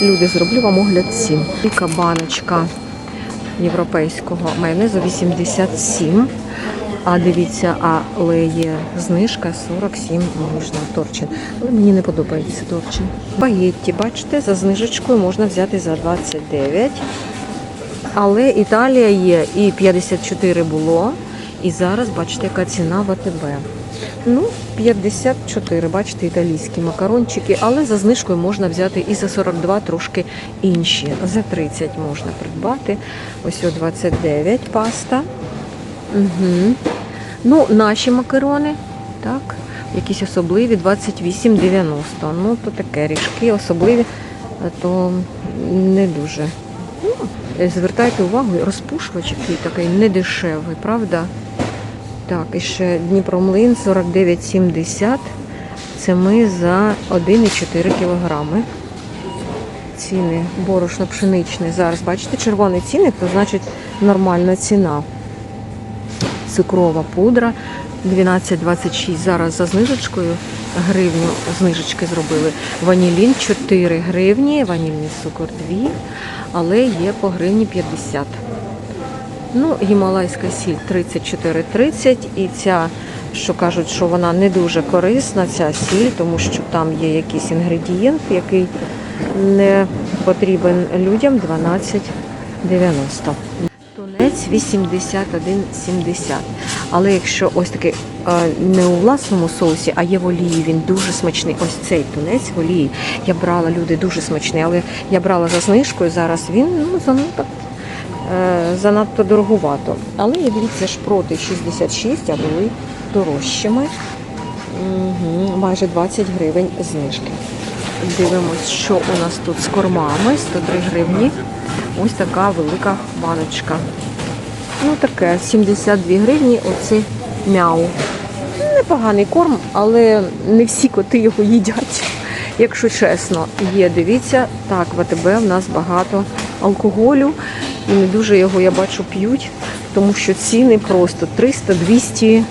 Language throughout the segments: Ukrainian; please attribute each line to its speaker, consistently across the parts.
Speaker 1: Люди, зроблю вам огляд цін. Велика баночка європейського майонезу 87. А дивіться, але є знижка 47 можна торчин. Але мені не подобається торчин. Багетті, бачите, за знижечкою можна взяти за 29. Але Італія є і 54 було. І зараз бачите, яка ціна в АТБ. Ну, 54, бачите, італійські макарончики, але за знижкою можна взяти і за 42 трошки інші. За 30 можна придбати. Ось о 29 паста. Угу. Ну, наші макарони, так, якісь особливі 28,90. Ну, то таке ріжки особливі, то не дуже. Ну, звертайте увагу, розпушувач такий недешевий, правда? Так, і ще Дніпромлин 49,70. Це ми за 1,4 кілограми. Ціни борошно пшеничне. Зараз бачите, червоний ціник, то значить нормальна ціна. Цукрова пудра 12,26. Зараз за знижечкою гривню знижечки зробили. Ванілін 4 гривні, ванільний цукор 2, але є по гривні 50. Ну, гімалайська сіль 34,30 і ця, що кажуть, що вона не дуже корисна, ця сіль, тому що там є якийсь інгредієнт, який не потрібен людям 12,90. Тунець 81,70. Але якщо ось такий е, не у власному соусі, а є в олії, він дуже смачний. Ось цей тунець в олії. Я брала люди дуже смачний, але я брала за знижкою. Зараз він ну, занадто, е, занадто дорогувато. Але є дивіться шпроти 66, а були дорожчими. Угу, майже 20 гривень знижки. Дивимось, що у нас тут з кормами. 103 гривні. Ось така велика баночка. Ну таке, 72 гривні, оце мяу. Непоганий корм, але не всі коти його їдять. Якщо чесно, є, дивіться, так, в АТБ в нас багато алкоголю. І не дуже його, я бачу, п'ють, тому що ціни просто 300, 200,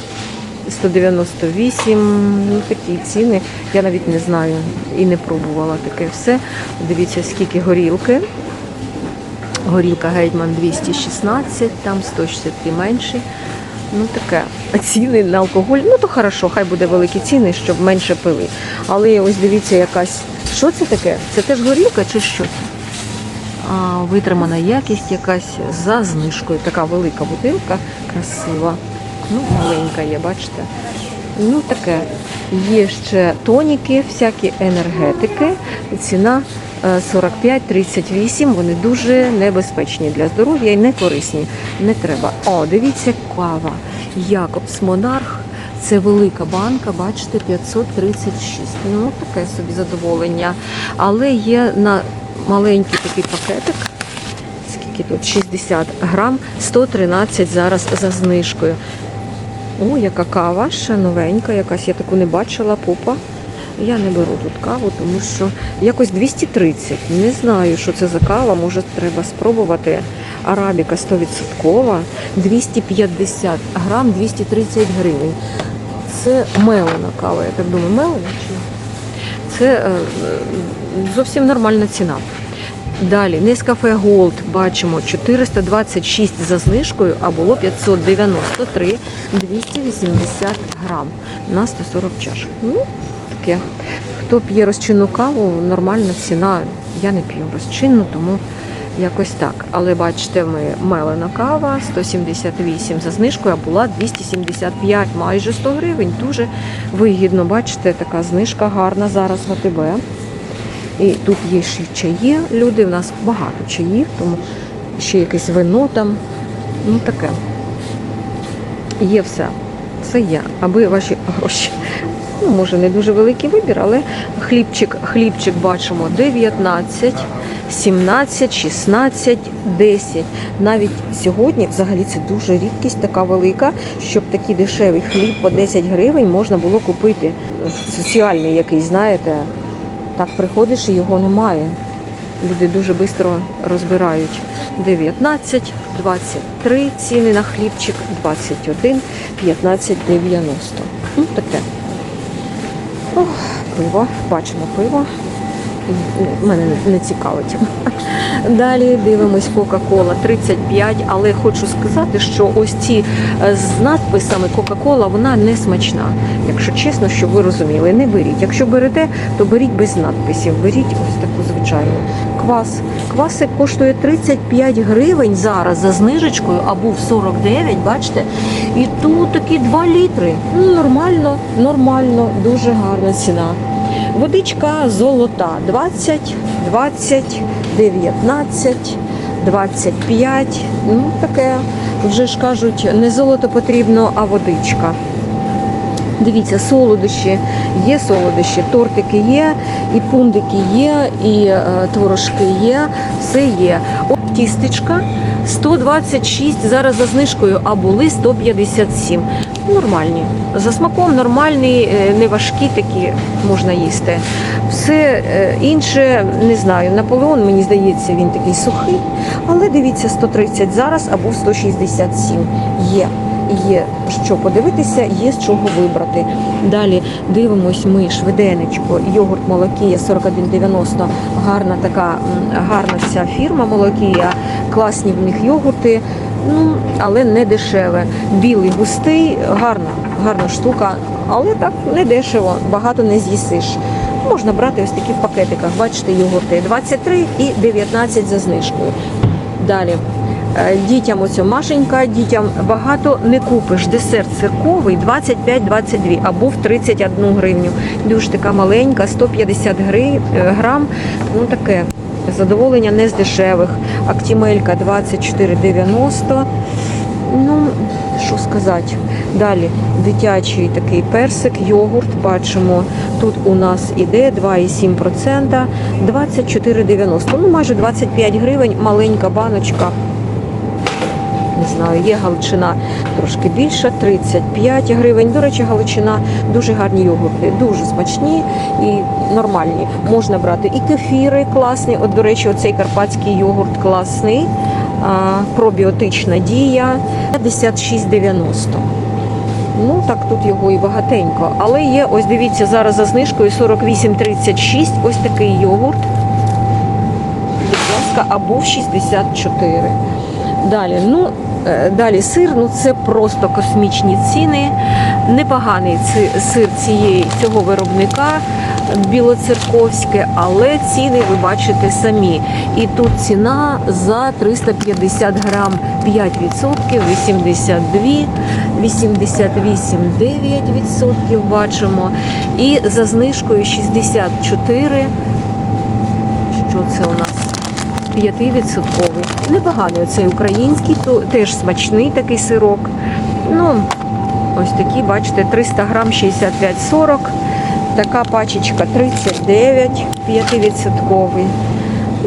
Speaker 1: 198. Ну, такі ціни. Я навіть не знаю і не пробувала таке все. Дивіться, скільки горілки. Горілка Гетьман 216, там 163 менші. Ну таке. А ціни на алкоголь, ну то хорошо, хай буде великі ціни, щоб менше пили. Але ось дивіться, якась. Що це таке? Це теж горілка чи що? Витримана якість якась за знижкою. Така велика бутилка, красива. Ну, маленька є, бачите? Ну таке. Є ще тоніки, всякі енергетики. Ціна е, 45-38. Вони дуже небезпечні для здоров'я і не корисні. Не треба. О, дивіться, кава. Якобс Монарх. Це велика банка, бачите, 536. Ну, таке собі задоволення. Але є на маленький такий пакетик. Скільки тут? 60 грам, 113 зараз за знижкою. О, яка кава, ще новенька, якась я таку не бачила, попа. Я не беру тут каву, тому що якось 230. Не знаю, що це за кава, може треба спробувати. Арабіка 100%, 250 грам, 230 гривень. Це мелена кава, я так думаю, мелена чи? Це е, зовсім нормальна ціна. Далі Нескафе Голд бачимо 426 за знижкою, а було 593 280 грам на 140 чашок. Ну, таке. Хто п'є розчинну каву, нормальна ціна. Я не п'ю розчинну, тому якось так. Але бачите, ми мелена кава 178 за знижкою, а була 275, майже 100 гривень. Дуже вигідно. Бачите, така знижка гарна зараз в АТБ. І тут є ще чаї, люди, в нас багато чаїв, тому ще якесь вино там. Ну таке. Є все. Все є, аби ваші гроші. Ну, може, не дуже великий вибір, але хлібчик, хлібчик бачимо 19, 17, 16, 10. Навіть сьогодні взагалі це дуже рідкість така велика, щоб такий дешевий хліб по 10 гривень можна було купити. Соціальний якийсь, знаєте, так приходиш і його немає. Люди дуже швидко розбирають. 19, 23 ціни на хлібчик, 21, 15, 90. Ну, таке. Ох, пиво, бачимо пиво. мене не цікавить. Далі дивимось Кока-Кола 35, але хочу сказати, що ось ці е, з надписами Кока-Кола вона не смачна. Якщо чесно, щоб ви розуміли, не беріть. Якщо берете, то беріть без надписів. Беріть ось таку звичайну. Квас. Квасик коштує 35 гривень зараз за знижечкою, а був 49, бачите? І тут такі 2 літри. Ну, нормально, нормально, дуже гарна ціна. Водичка золота 20, 20, 19, 25. Ну, таке, вже ж кажуть, не золото потрібно, а водичка. Дивіться, солодощі, є солодощі, тортики є, і пундики є, і е, творожки є, все є. От тістечка 126 зараз за знижкою, а були 157. Нормальні. За смаком нормальні, е, не важкі такі можна їсти. Все е, інше не знаю. Наполеон, мені здається, він такий сухий. Але дивіться, 130 зараз або 167 є. Є що подивитися, є з чого вибрати. Далі дивимось ми швиденечко. Йогурт Молокія 41,90. Гарна така, гарна вся фірма Молокія. Класні в них йогурти, ну але не дешеве. Білий густий, гарна, гарна штука, але так не дешево, багато не з'їсиш. Можна брати ось такі в пакетиках. Бачите, йогурти 23 і 19 за знижкою. Далі. Е, Дітям оцю Машенька, дітям багато не купиш. Десерт цирковий 25-22 або в 31 гривню. Дуже така маленька, 150 е, грам. Ну таке задоволення не з дешевих. Актімелька 24,90. Ну, що сказати. Далі дитячий такий персик, йогурт. Бачимо, тут у нас іде 2,7%, 24,90. Ну, майже 25 гривень, маленька баночка. Не знаю, є галичина трошки більша, 35 гривень. До речі, галичина дуже гарні йогурти, дуже смачні і нормальні. Можна брати і кефіри класні. От, до речі, оцей карпатський йогурт класний, пробіотична дія 56,90. Ну так тут його і багатенько. Але є, ось дивіться, зараз за знижкою 48,36. Ось такий йогурт. Будь ласка, або в 64. Далі, ну, далі сир, ну це просто космічні ціни. Непоганий сир цієї, цього виробника білоцерковське, але ціни ви бачите самі. І тут ціна за 350 грам 5%, 82, 88,9% бачимо. І за знижкою 64. Що це у нас? 5-відсотковий. Непоганий оцей український, теж смачний такий сирок. Ну, ось такі, бачите, 300 грам 65,40. Така пачечка 39, 5-відсотковий.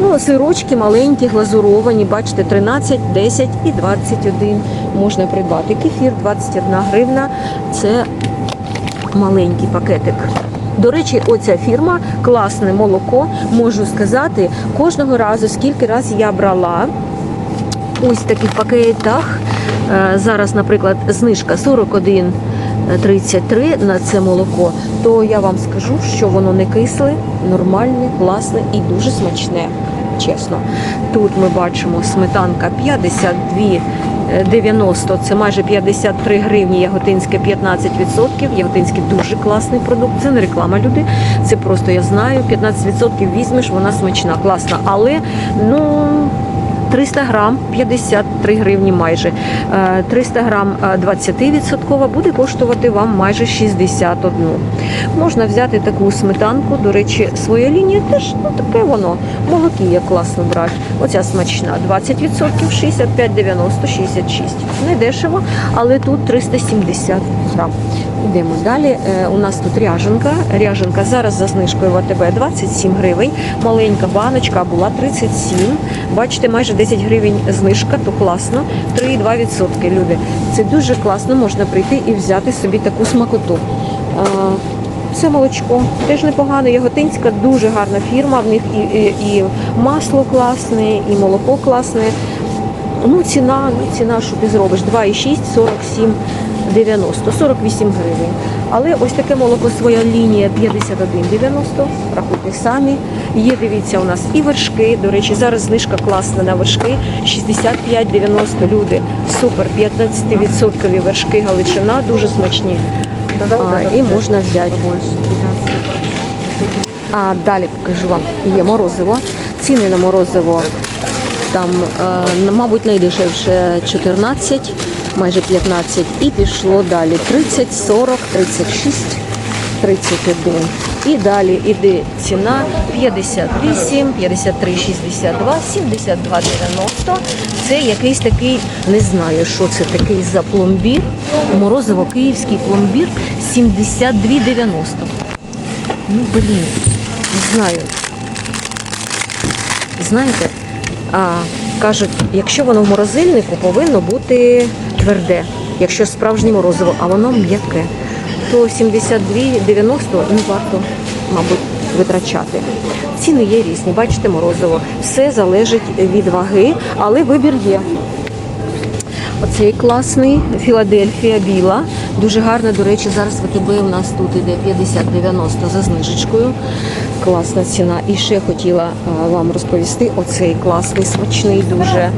Speaker 1: Ну, сирочки маленькі, глазуровані, бачите, 13, 10 і 21 можна придбати. Кефір 21 гривна. Це маленький пакетик. До речі, оця фірма класне молоко. Можу сказати, кожного разу, скільки разів я брала ось таких пакетах. е, Зараз, наприклад, знижка 41,33 на це молоко, то я вам скажу, що воно не кисле, нормальне, класне і дуже смачне. Чесно, тут ми бачимо сметанка 52 е, 90, це майже 53 гривні, яготинське 15%. Яготинське дуже класний продукт. Це не реклама люди. Це просто я знаю. 15% візьмеш, вона смачна, класна. Але ну 300 грам 53 гривні майже. Е, 300 грам е, 20% буде коштувати вам майже 61. Можна взяти таку сметанку. До речі, своя лінія теж ну, таке воно. Молокія класно брати. Оця смачна 20%, 65,90, 66. Не дешево, але тут 370 грам. Йдемо далі. Е, У нас тут ряженка. Ряженка зараз за знижкою в АТБ 27 гривень. Маленька баночка була 37. Бачите, майже 10 гривень знижка, то класно. 3,2% люди. Це дуже класно, можна прийти і взяти собі таку смакоту. Е, Це молочко теж непогано. Яготинська дуже гарна фірма. В них і, і, і масло класне, і молоко класне. Ну, ціна, ну, ціна, що ти зробиш? 2,6, 47, 90, 48 гривень. Але ось таке молоко своя лінія 51,90. Рахуйте самі. Є, дивіться, у нас і вершки. До речі, зараз знижка класна на вершки. 65,90 люди. Супер, 15% вершки Галичина, дуже смачні. А, і можна взяти. А далі покажу вам. Є морозиво. Ціни на морозиво там, е, мабуть, найдешевше 14, майже 15. І пішло далі 30, 40, 36, 31. І далі іде ціна 58, 53, 62, 72, 90. Це якийсь такий, не знаю, що це такий за пломбір. Морозиво київський пломбір 72,90. Ну, блін, не знаю. Знаєте, а, кажуть, якщо воно в морозильнику, повинно бути тверде, якщо справжнє морозиво, а воно м'яке, то 72,90 не варто, мабуть, витрачати. Ціни є різні, бачите, морозиво. Все залежить від ваги, але вибір є. Оцей класний Філадельфія біла. Дуже гарна, до речі, зараз ВТБ у нас тут іде 50-90 за знижечкою. Класна ціна. І ще хотіла е, вам розповісти оцей класний, смачний дуже е,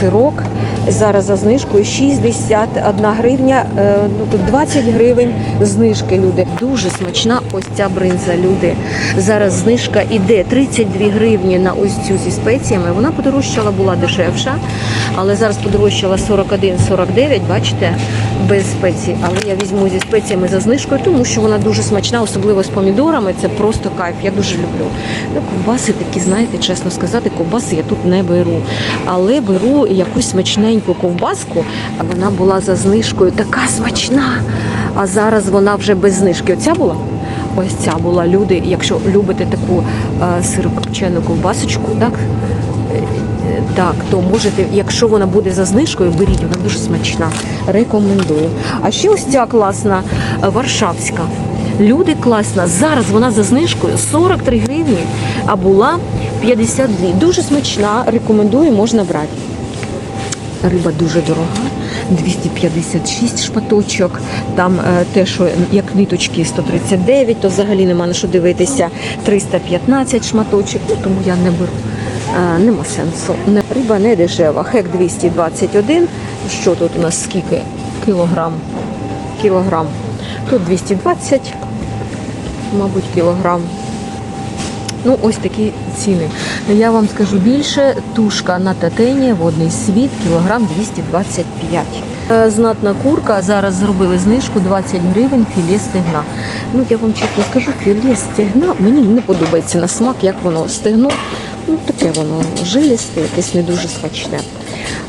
Speaker 1: сирок. Зараз за знижкою 61 гривня, е, ну тут 20 гривень знижки, люди. Дуже смачна ось ця бринза, люди. Зараз знижка іде 32 гривні на ось цю зі спеціями. Вона подорожчала, була дешевша, але зараз подорожчала 41-49, бачите, без спецій. Але я візьму зі спеціями за знижкою, тому що вона дуже смачна, особливо з помідорами. Це просто кайф. Я дуже люблю. Ну, ковбаси такі, знаєте, чесно сказати, ковбаси я тут не беру. Але беру якусь смачненьку ковбаску, а вона була за знижкою така смачна. А зараз вона вже без знижки. Оця була? Ось ця була. Люди, якщо любите таку е, сирокопчену ковбасочку, так? Так, то можете, якщо вона буде за знижкою, беріть, вона дуже смачна. Рекомендую. А ще ось ця класна е, варшавська. Люди класна. Зараз вона за знижкою 43 гривні, а була 52. Дуже смачна. Рекомендую, можна брати. Риба дуже дорога. 256 шматочок. Там е, те, що як ниточки 139, то взагалі нема на що дивитися. 315 шматочок, ну, тому я не беру. Е, нема сенсу. Риба не дешева. Хек 221. Що тут у нас скільки? Кілограм. Кілограм. Тут 220, мабуть, кілограм. Ну, ось такі ціни. Я вам скажу більше, тушка на татені, водний світ, кілограм 225. Е, Знатна курка, зараз зробили знижку 20 гривень філе стегна. Ну, я вам чесно скажу, філе стегна мені не подобається на смак, як воно стегно. Ну, таке воно жилісте, якесь не дуже смачне.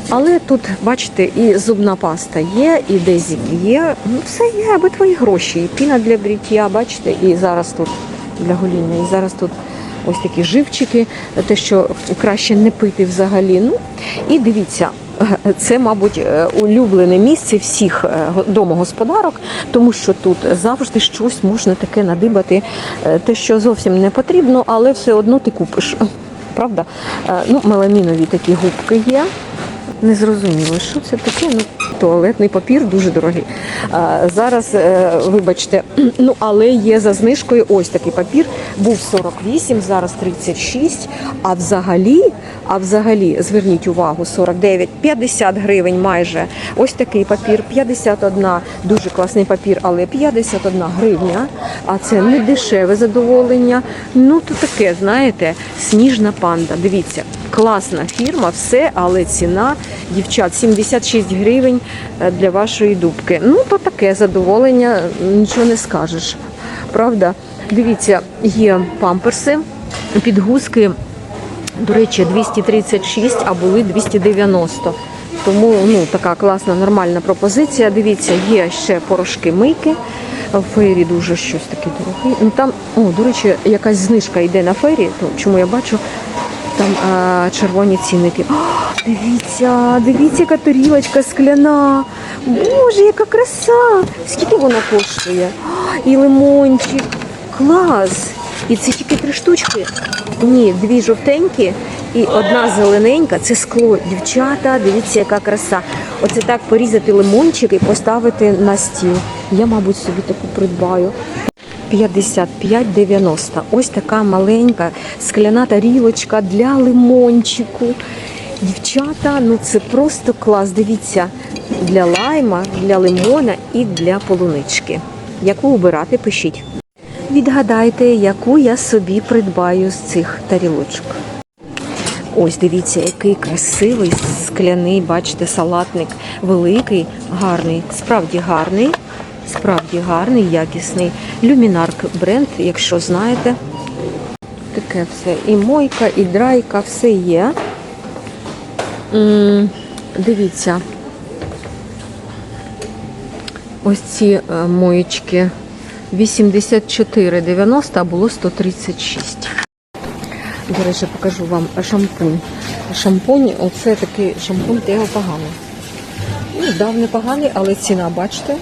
Speaker 1: Але тут, бачите, і зубна паста є, і дезік є. Ну, все є, аби твої гроші. І піна для бриття, бачите, і зараз тут для гоління. І зараз тут ось такі живчики, те, що краще не пити взагалі. Ну, і дивіться. Це, мабуть, улюблене місце всіх е, домогосподарок, тому що тут завжди щось можна таке надибати, е, те, що зовсім не потрібно, але все одно ти купиш. Правда? Е, Ну, меламінові такі губки є. Не зрозуміло, що це таке. Ну, туалетний папір дуже дорогий. А, зараз, е, вибачте, ну але є за знижкою ось такий папір. Був 48, зараз 36. А взагалі, а взагалі, зверніть увагу, 49, 50 гривень майже. Ось такий папір, 51, дуже класний папір, але 51 гривня. А це не дешеве задоволення. Ну, то таке, знаєте, сніжна панда. Дивіться, класна фірма, все, але ціна, дівчат, 76 гривень е, для вашої дубки. Ну, то таке задоволення, нічого не скажеш. Правда? Дивіться, є памперси, підгузки, до речі, 236, а були 290. Тому ну, така класна, нормальна пропозиція. Дивіться, є ще порошки мийки. В фейрі дуже щось таке дороге. Ну там, о, до речі, якась знижка йде на фейрі, то чому я бачу, там а, червоні цінники. О, дивіться, дивіться, яка тарілочка скляна. Боже, яка краса! Скільки вона коштує? О, і лимончик. Клас! І це тільки три штучки. Ні, дві жовтенькі і одна зелененька. Це скло. Дівчата, дивіться, яка краса. Оце так порізати лимончик і поставити на стіл. Я, мабуть, собі таку придбаю. 55,90. Ось така маленька скляна тарілочка для лимончику. Дівчата, ну це просто клас. Дивіться, для лайма, для лимона і для полунички. Яку обирати, пишіть. Відгадайте, яку я собі придбаю з цих тарілочок. Ось дивіться, який красивий скляний, бачите, салатник великий, гарний, справді гарний, справді гарний, якісний. Люмінарк бренд, якщо знаєте. Таке все. І мойка, і драйка, все є. Дивіться. Ось ці е, моєчки 84,90, а було 136. До речі, покажу вам шампунь. Шампунь, оце такий шампунь Тео поганий. Ну, дав непоганий, але ціна, бачите?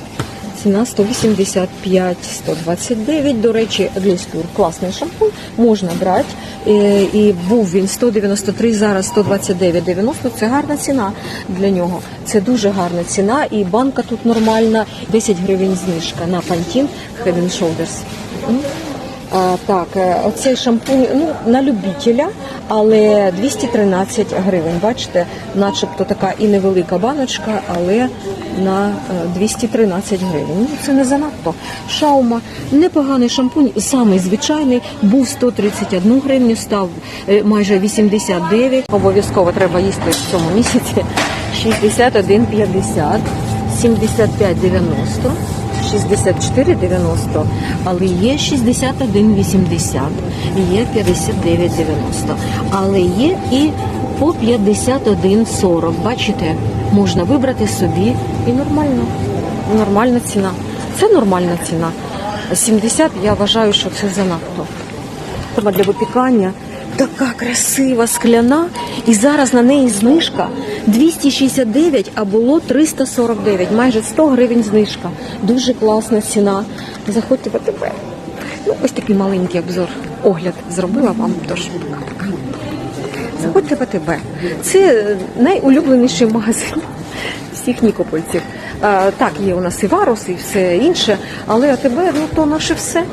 Speaker 1: Ціна 185, 129. До речі, Глістур класний шампунь, можна брати. Е, І був він 193, зараз 129,90. Це гарна ціна для нього. Це дуже гарна ціна. І банка тут нормальна. 10 гривень знижка на Pantene Head Shoulders. А, так, е, оцей шампунь ну, на любителя, але 213 гривень. Бачите, начебто така і невелика баночка, але на е, 213 гривень. Ну, це не занадто. Шаума, непоганий шампунь, самий звичайний, був 131 гривню, став е, майже 89. Обов'язково треба їсти в цьому місяці. 61,50, 75,90. 64,90, але є 61,80, є 59,90, але є і по 51,40. Бачите, можна вибрати собі і нормально. Нормальна ціна. Це нормальна ціна. 70 я вважаю, що це занадто. Для випікання така красива скляна, і зараз на неї знижка 269, а було 349, майже 100 гривень знижка. Дуже класна ціна. Заходьте в АТБ. Ну, ось такий маленький обзор, огляд зробила вам. Тож пока-пока. Заходьте в АТБ. Це найулюбленіший магазин всіх нікопольців. А, так, є у нас і Варус, і все інше, але АТБ, ну то наше все.